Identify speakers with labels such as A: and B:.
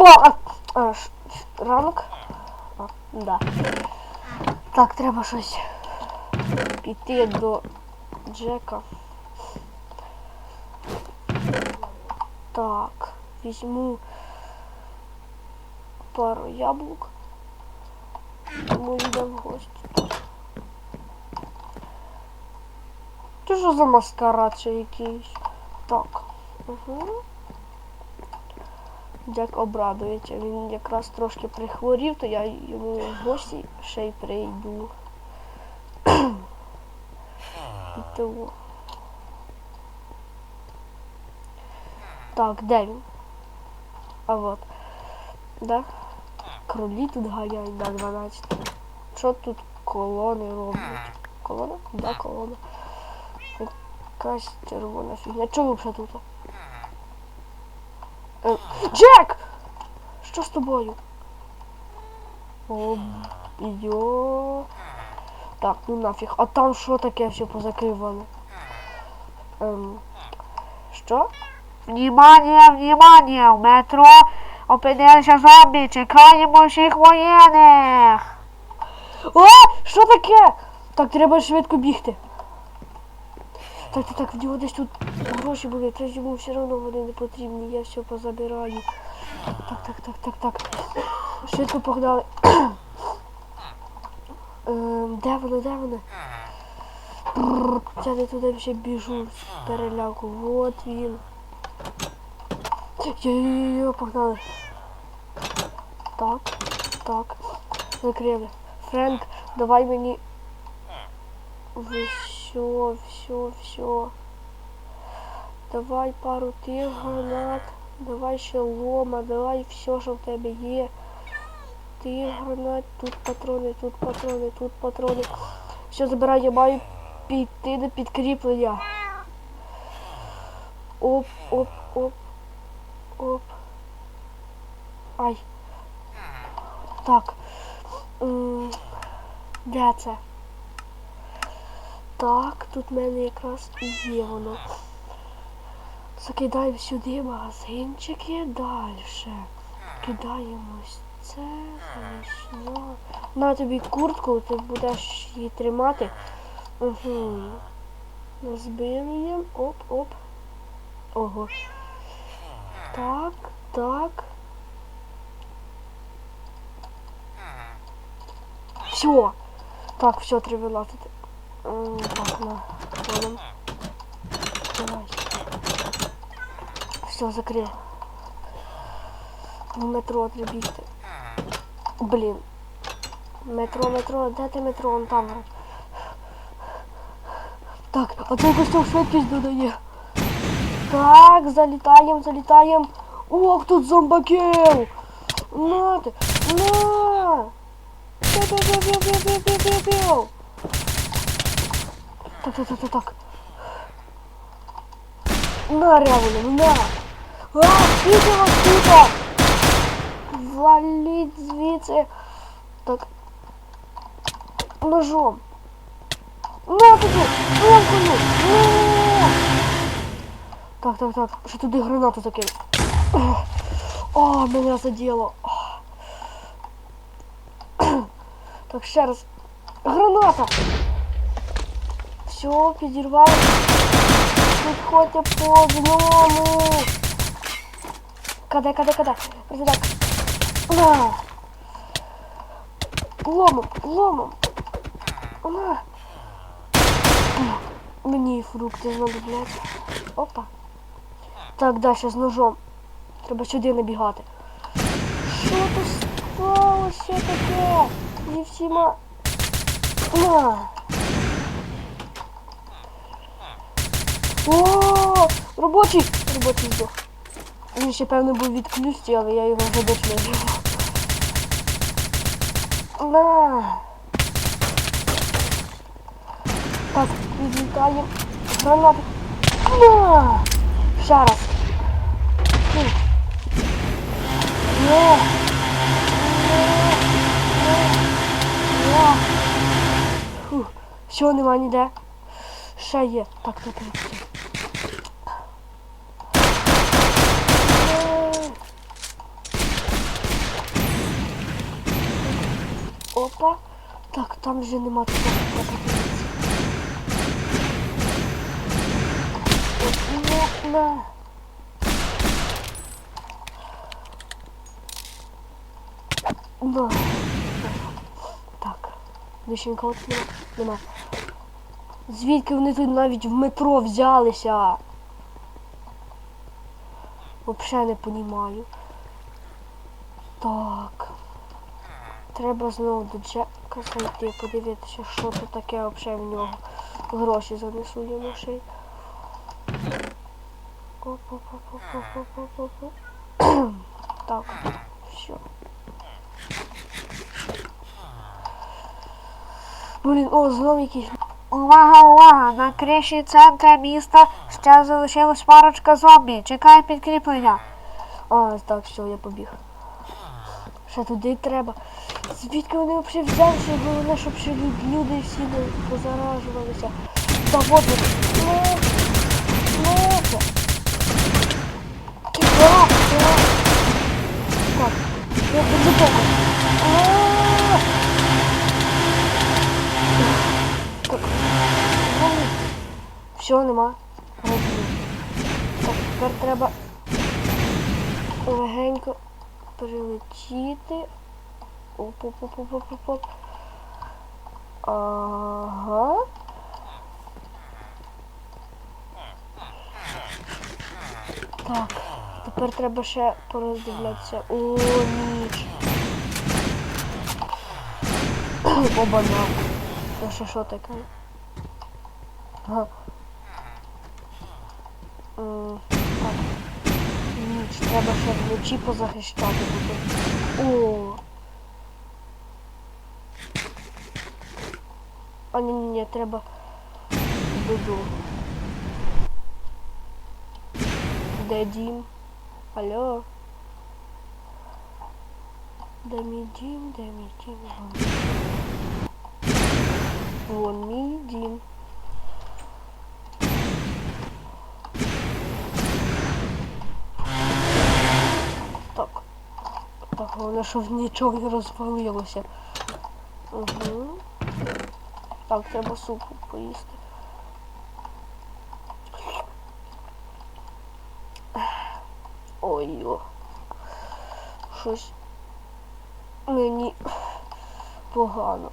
A: О, а, а, ранок? А, да. Так, треба щось піти до Джека. Так, візьму пару яблук. Тому йде в гості. Це що за маскарад ще якийсь? Так. Угу. Джек обрадується. Він якраз трошки прихворів, то я йому в гості ще й прийду. І того. Так, де він? А от. Да? Кролі тут ганяють на 12. Що тут колони роблять? Колона? Да, колона. Якась червона фігня. Чого взагалі тут? Е, Джек! Що з тобою? О, йо. Так, ну нафіг. А там що таке все позакривано? Ем, що?
B: Внимание, внимание! В метро опинився зомбі. Чекаємо всіх воєнних.
A: О! Що таке? Так, треба швидко бігти. Так, так, так, в нього десь тут гроші були, та йому все одно вони не потрібні, я все позабираю. Так, так, так, так, так. Швидко погнали. Ем, де вони, де вони? Я не туди вже біжу з переляку. Вот він. Йо-йо-йо, погнали. Так, так. Закрили. Френк, давай мені. Все, все, все. Давай пару тих гранат. Давай ще лома, давай все, що в тебе є. Тих гранат, тут патрони, тут патрони, тут патрони. Все, забирай, я маю піти до підкріплення. Оп, оп, оп, оп. Ай. Так. Де це? Так, тут в мене якраз і є воно. Закидаємо сюди магазинчики далі. Кидаємо це, замість На тобі куртку, ти будеш її тримати. Угу. Розбиємо. Оп, оп. Ого. Так, так. Все. Так, все, треба вилазити. На. Давай. Все, закрив. В метро бігти. Блін. Метро, метро, де ти метро? Он там. Так, а цей костюм швидкість додає. Так, залітаємо, залітаємо. Ох, тут зомбаків! На ти! На! Пиу-пиу-пиу-пиу-пиу-пиу-пиу! Так, так, так, так, так. На, рявину, на! А, скільки вас тут? Валіть звідси. Так. Ножом. На тобі! На! Так, так, так. Що туди гранату закинув? О, мене задело. Так, ще раз. Граната! Все, підірвали. Підходьте по одному. Каде, каде, каде. Так. На. Ломом, ломом. На. Мені фрукти знадоблять. Опа. Так, далі з ножом. Треба сюди набігати. Що тут сталося таке? Зі всіма. На. О, робочий! Робочий здох. Він ще, певно, був від але я його більше не. Так, відлітаємо. Гранати. На. Ще раз. Не. Не. Не. Не. Фу. Все, нема ніде. Ще є. Так, так, так. Пуста. Так, там вже нема такого. От, на. На. Так. Більше нема. нема. Звідки вони тут навіть в метро взялися? Взагалі не понімаю. Так. Треба знову до Джека зайти, подивитися, що тут таке взагалі в нього. Гроші занесу йому ще. Так, все. Блін, о, знов якийсь.
B: Увага, увага! На криші центра міста ще залишилась парочка зомбі. Чекай підкріплення.
A: А, так, все, я побіг. Ще туди треба. Звідки вони взагалі взялися? Головне, щоб ще люди всі не позаражувалися. Та от вони. Ну, ну, це. Кіра, кіра. Так, я буду боку. Все, нема. Так, тепер треба легенько прилетіти. Оп-оп-оп-оп-оп-оп. Ага. Так, тепер треба ще пороздивлятися. О, ніч. Оба-на. Це ще що таке? Ага. Ніч, треба ще вночі позахищати буде. О. А ні, ні, треба буду. Де дім? Алло? Де мій дім, де мій дім? Вон мій дім. Головне, щоб нічого не розвалилося. Угу. Так, треба супу поїсти. Ой, о. Щось мені погано.